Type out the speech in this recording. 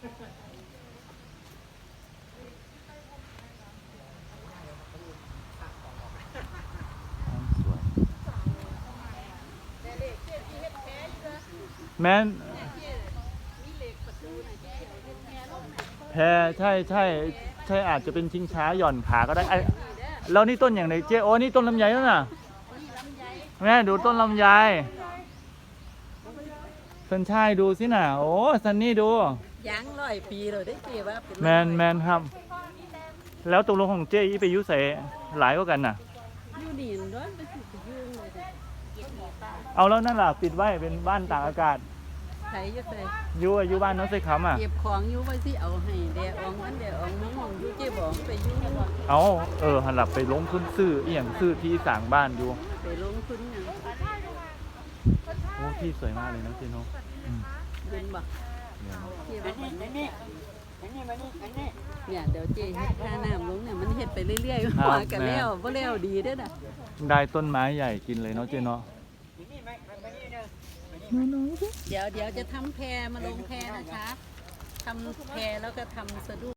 สวย แม่นแพรใช่ใช่ใช่อาจจะเป็นชิงช้าหย่อนขาก็ได้ไอ้แล้วนี่ต้นอย่างไรเจ๊โอ้นี่ต้นลำไยนั่นน่ะแม่ดูต้นลำไยสันชายดูสิน่ะ โอ้ซันนี่ดู ยังร้อยปีเลยได้เจ๊ว่าเป็นแมนแมนครับ แล้วตกลงของเจ๊อีไปอยุใส่หลายกว่ากันน่ะ อยู่ดีนด้วยไปสิไปยุ่งเลยเอาแล้วนั่นล่ะปิดไว้เป็นบ้านตากอากาศใครจะใส่ อยูอยู่บ้านน้องใส่คำอะ เก็บของอยู่ไว้สิเอาให้แดดอองอันแดดอองน้องมองอยู่เจ๊บอกไปยุ่งเอาเออหันหลับไปลงทุนซื้ออีหยังซื้อที่สั่งบ้านอยู่ไปลงทุนหยังโอ้ที่สวยมากเลยนะเจโนอืมเย็นบ่ เนี่ยเจ๊บอกเนี่ยเดี๋ยวเจ๊เฮ็ดท่าน้ำลงเนี่ยมันเฮ็ดไปเรื่อยๆหัวกันแล้วบ่แล้วดีเด้อน่ะได้ต้นไม้ใหญ่กินเลยเนาะเจโนเดี๋ยวเดี๋ยวจะทำแพรมาลงแพรนะคะทำแพรแล้วก็ทำสะดุ้ง